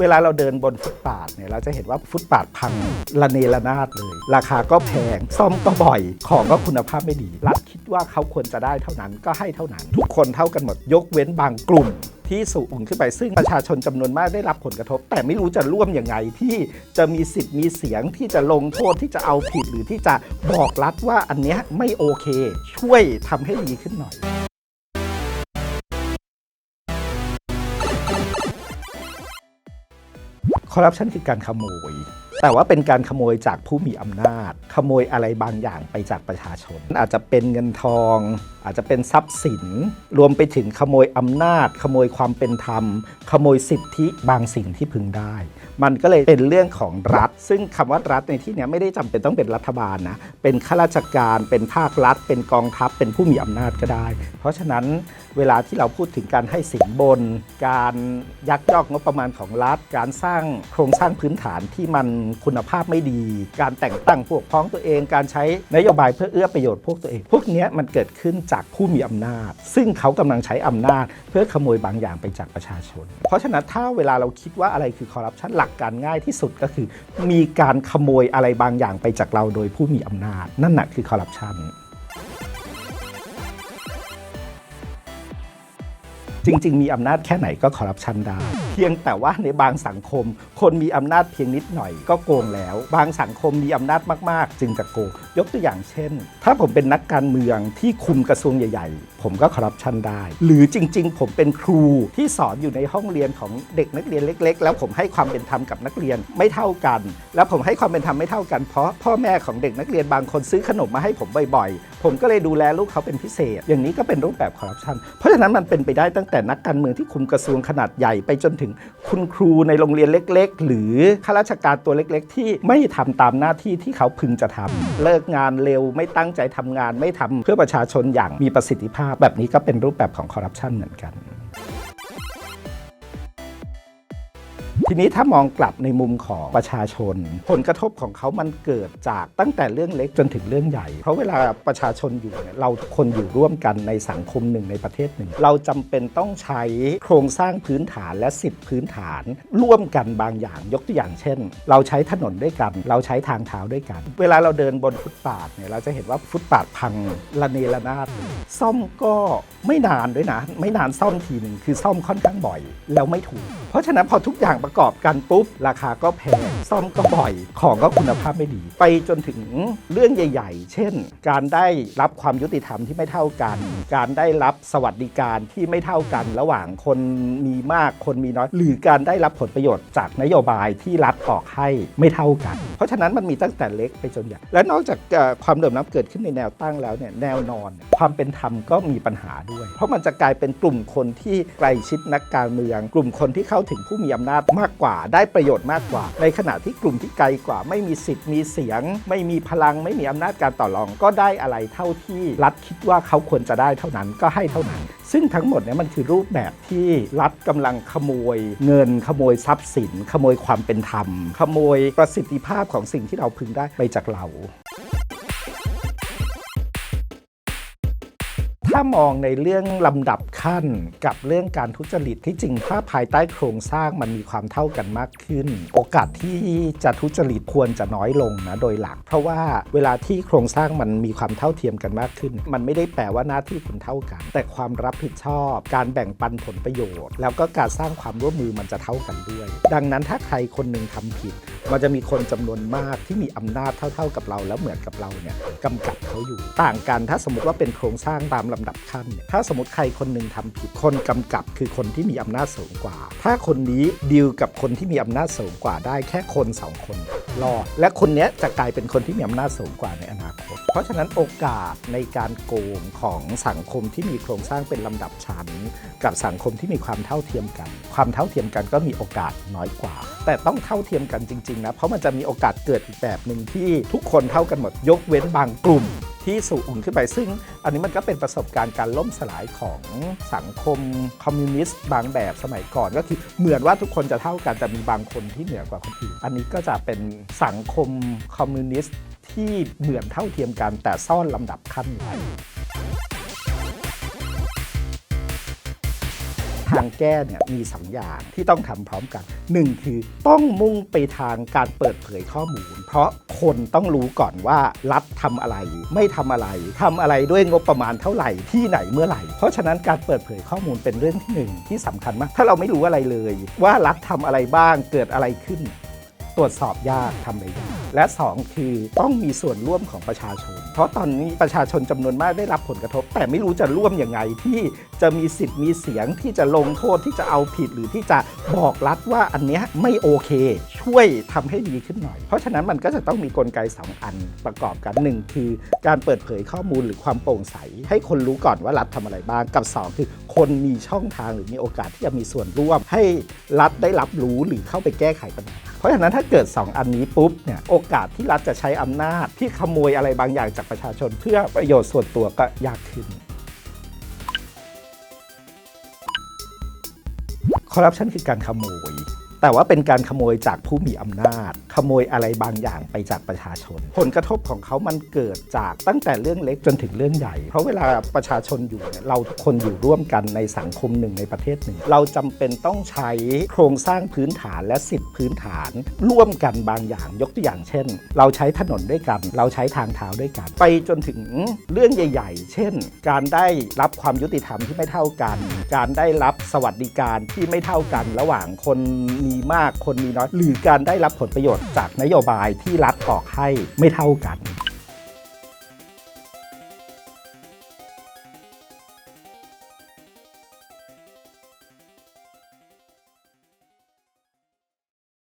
เวลาเราเดินบนฟุตบาทเนี่ยเราจะเห็นว่าฟุตบาทพังระเนระนาดเลย ราคาก็แพงซ่อมก็บ่อย ของก็คุณภาพไม่ดี รัฐคิดว่าเขาควรจะได้เท่านั้นก็ให้เท่านั้น ทุกคนเท่ากันหมดยกเว้นบางกลุ่มที่สูงขึ้นไปซึ่งประชาชนจำนวนมากได้รับผลกระทบ แต่ไม่รู้จะร่วมยังไงที่จะมีสิทธิ์มีเสียงที่จะลงโทษที่จะเอาผิดหรือที่จะบอกรัฐว่าอันเนี้ยไม่โอเค ช่วยทำให้ดีขึ้นหน่อย คอร์รัปชันคือการขโมย แต่ว่าเป็นการขโมยจากผู้มีอำนาจ ขโมยอะไรบางอย่างไปจากประชาชน อาจจะเป็นเงินทอง อาจจะเป็นทรัพย์สิน รวมไปถึงขโมยอำนาจ ขโมยความเป็นธรรม ขโมยสิทธิบางสิ่งที่พึงได้ มันก็เลยเป็นเรื่องของรัฐ ซึ่งคำว่ารัฐในที่นี้ไม่ได้จำเป็นต้องเป็นรัฐบาลนะเป็นข้าราชการเป็นภาครัฐ เป็นกองทัพเป็นผู้มีอำนาจก็ได้ เพราะฉะนั้นเวลาที่เราพูดถึงการให้สินบน การยักยอกงบประมาณของรัฐ การสร้างโครงสร้างพื้นฐานที่มันคุณภาพไม่ดี การแต่งตั้งพวกพ้องตัวเอง การใช้นโยบายเพื่อเอื้อประโยชน์พวกตัวเอง พวกนี้มันเกิดขึ้นจากผู้มีอำนาจ ซึ่งเขากำลังใช้อำนาจ เพื่อขโมยบางอย่างไปจากประชาชน เพราะฉะนั้นถ้าเวลาเราคิดว่าอะไรคือคอร์รัปชันหลักการง่ายที่สุดก็คือ มีการขโมยอะไรบางอย่างไปจากเราโดยผู้มีอำนาจ นั่นแหะคือคอร์รัปชัน จริง ๆ มีอำนาจแค่ไหนก็คอร์รัปชันได้ เพียงแต่ว่าในบางสังคม คนมีอำนาจเพียงนิดหน่อยก็โกงแล้ว บางสังคมมีอำนาจมาก ๆ จึงจะโกง ยกตัวอย่างเช่น ถ้าผมเป็นนักการเมืองที่คุมกระทรวงใหญ่ ๆ ผมก็คอร์รัปชันได้ หรือจริง ๆ ผมเป็นครูที่สอนอยู่ในห้องเรียนของเด็กนักเรียนเล็ก ๆ แล้วผมให้ความเป็นธรรมกับนักเรียนไม่เท่ากัน แล้วผมให้ความเป็นธรรมไม่เท่ากันเพราะพ่อแม่ของเด็กนักเรียนบางคนซื้อขนมมาให้ผมบ่อยๆ ผมก็เลยดูแลลูกเขาเป็นพิเศษ อย่างนี้ก็เป็นรูปแบบคอร์รัปชันเพราะฉะนั้นมันเป็นไปได้ตั้งแต่นักการเมืองที่คุมกระทรวงขนาดใหญ่ไปจนถึงคุณครูในโรงเรียนเล็ก ๆ หรือข้าราชการตัวเล็ก ๆ ที่ไม่ทำตามหน้าที่ที่เขาพึงจะทำเลิกงานเร็วไม่ตั้งใจทำงานไม่ทำเพื่อประชาชนอย่างมีประสิทธิภาพ แบบนี้ก็เป็นรูปแบบของคอร์รัปชันเหมือนกัน ทีนี้ถ้ามองกลับในมุมของประชาชน ผลกระทบของเขามันเกิดจากตั้งแต่เรื่องเล็กจนถึงเรื่องใหญ่ เพราะเวลาประชาชนอยู่เนี่ยเราทุกคนอยู่ร่วมกันในสังคมหนึ่งในประเทศหนึ่ง เราจำเป็นต้องใช้โครงสร้างพื้นฐานและสิทธิพื้นฐาน ร่วมกันบางอย่างยกตัวอย่างเช่น เราใช้ถนนด้วยกัน เราใช้ทางเท้าด้วยกัน เวลาเราเดินบนฟุตบาทเนี่ยเราจะเห็นว่าฟุตบาทพังระเนระนาดซ่อมก็ไม่นานด้วยนะ ไม่นานซ่อมทีหนึ่งคือซ่อมค่อนข้างบ่อย แล้วไม่ถูก เพราะฉะนั้นพอทุกอย่างประกอบกันปุ๊บ ราคาก็แพงซ่อมก็บ่อยของก็คุณภาพไม่ดี ไปจนถึงเรื่องใหญ่ ๆ เช่น การได้รับความยุติธรรมที่ไม่เท่ากัน การได้รับสวัสดิการที่ไม่เท่ากัน ระหว่างคนมีมากคนมีน้อย หรือการได้รับผลประโยชน์จากนโยบายที่รัฐออกให้ไม่เท่ากัน เพราะฉะนั้นมันมีตั้งแต่เล็กไปจนใหญ่และนอกจากความเหลื่อมล้ำเกิดขึ้นในแนวตั้งแล้วเนี่ยแนวนอน ความเป็นธรรมก็มีปัญหาด้วย เพราะมันจะกลายเป็นกลุ่มคนที่ใกล้ชิดนักการเมือง กลุ่มคนที่เข้าถึงผู้มีอำนาจมากกว่าได้ประโยชน์มากกว่า ในขณะที่กลุ่มที่ไกลกว่า ไม่มีสิทธิ์มีเสียง ไม่มีพลังไม่มีอำนาจการต่อรอง ก็ได้อะไรเท่าที่รัฐคิดว่าเขาควรจะได้เท่านั้นก็ให้เท่านั้น ซึ่งทั้งหมดเนี่ยมันคือรูปแบบที่รัฐกำลังขโมย เงินขโมยทรัพย์สิน ขโมยความเป็นธรรม ขโมยประสิทธิภาพของสิ่งที่เราพึงได้ไปจากเรา ถ้ามองในเรื่องลำดับขั้นกับเรื่องการทุจริตที่จริงถ้าภายใต้โครงสร้างมันมีความเท่ากันมากขึ้น โอกาสที่จะทุจริตควรจะน้อยลงนะโดยหลัก เพราะว่าเวลาที่โครงสร้างมันมีความเท่าเทียมกันมากขึ้น มันไม่ได้แปลว่าหน้าที่คุณเท่ากัน แต่ความรับผิดชอบ การแบ่งปันผลประโยชน์ แล้วก็การสร้างความร่วมมือมันจะเท่ากันด้วย ดังนั้นถ้าใครคนหนึ่งทำผิด มันจะมีคนจำนวนมากที่มีอำนาจเท่า ๆกับเราแล้วเหมือนกับเราเนี่ยกำกับเขาอยู่ ต่างกันถ้าสมมติว่าเป็นโครงสร้างตามลำดับขั้นเนี่ยถ้าสมมติใครคนหนึ่งทำผิดคนกำกับคือคนที่มีอำนาจสูงกว่า ถ้าคนนี้ดีลกับคนที่มีอำนาจสูงกว่าได้แค่คนสองคนรอดและคนนี้จะกลายเป็นคนที่มีอำนาจสูงกว่าในอนาคต เพราะฉะนั้นโอกาสในการโกงของสังคมที่มีโครงสร้างเป็นลำดับชั้น กับสังคมที่มีความเท่าเทียมกัน ความเท่าเทียมกันก็มีโอกาสน้อยกว่า แต่ต้องเท่าเทียมกันจริงๆนะเพราะมันจะมีโอกาสเกิดอีกแบบหนึ่งที่ทุกคนเท่ากันหมดยกเว้นบางกลุ่มที่สูงขึ้นไปซึ่งอันนี้มันก็เป็นประสบการณ์การล่มสลายของสังคมคอมมิวนิสต์บางแบบสมัยก่อน ก็คือเหมือนว่าทุกคนจะเท่ากันแต่มีบางคนที่เหนือกว่าคนอื่น อันนี้ก็จะเป็นสังคมคอมมิวนิสต์ ที่เหมือนเท่าเทียมกันแต่ซ่อนลำดับขั้นไว้ถ้างแก้เนี่ยมีสองอย่างที่ต้องทำพร้อมกันหนึ่งคือต้องมุ่งไปทางการเปิดเผยข้อมูล เพราะคนต้องรู้ก่อนว่ารัฐทำอะไร ไม่ทำอะไรทำอะไรด้วยงบประมาณเท่าไหร่ที่ไหนเมื่อไหร่ เพราะฉะนั้นการเปิดเผยข้อมูลเป็นเรื่องที่หนึ่งที่สำคัญมาก ถ้าเราไม่รู้อะไรเลย ว่ารัฐทำอะไรบ้างเกิดอะไรขึ้น ตรวจสอบยากทำอะไรยากและ 2 คือต้องมีส่วนร่วมของประชาชน เพราะตอนนี้ประชาชนจำนวนมากได้รับผลกระทบ แต่ไม่รู้จะร่วมยังไงที่จะมีสิทธิ์มีเสียงที่จะลงโทษที่จะเอาผิดหรือที่จะบอกรัฐว่าอันเนี้ยไม่โอเค ช่วยทำให้ดีขึ้นหน่อย เพราะฉะนั้นมันก็จะต้องมีกลไกสองอันประกอบกันหนึ่งคือ การเปิดเผยข้อมูลหรือความโปร่งใส ให้คนรู้ก่อนว่ารัฐทำอะไรบ้างกับสองคือ คนมีช่องทางหรือมีโอกาสที่จะมีส่วนร่วม ให้รัฐได้รับรู้หรือเข้าไปแก้ไขปัญหา ราะฉะนั้นถ้าเกิด 2 อันนี้ปุ๊บเนี่ยโอกาสที่รัฐจะใช้อำนาจที่ขโมยอะไรบางอย่างจากประชาชน เพื่อประโยชน์ส่วนตัวก็ยากขึ้นคอร์รัปชันคือการขโมย แต่ว่าเป็นการขโมยจากผู้มีอำนาจ ขโมยอะไรบางอย่างไปจากประชาชน ผลกระทบของเขามันเกิดจากตั้งแต่เรื่องเล็กจนถึงเรื่องใหญ่ เพราะเวลาประชาชนอยู่เนี่ยเราทุกคนอยู่ร่วมกันในสังคมหนึ่งในประเทศหนึ่ง เราจำเป็นต้องใช้โครงสร้างพื้นฐานและสิทธิพื้นฐาน ร่วมกันบางอย่างยกตัวอย่างเช่น เราใช้ถนนด้วยกัน เราใช้ทางเท้าด้วยกัน ไปจนถึงเรื่องใหญ่ ๆ เช่น การได้รับความยุติธรรมที่ไม่เท่ากัน การได้รับสวัสดิการที่ไม่เท่ากัน ระหว่างคนมีมากคนมีน้อยหรือการได้รับผลประโยชน์จากนโยบายที่รัฐออกให้ไม่เท่ากัน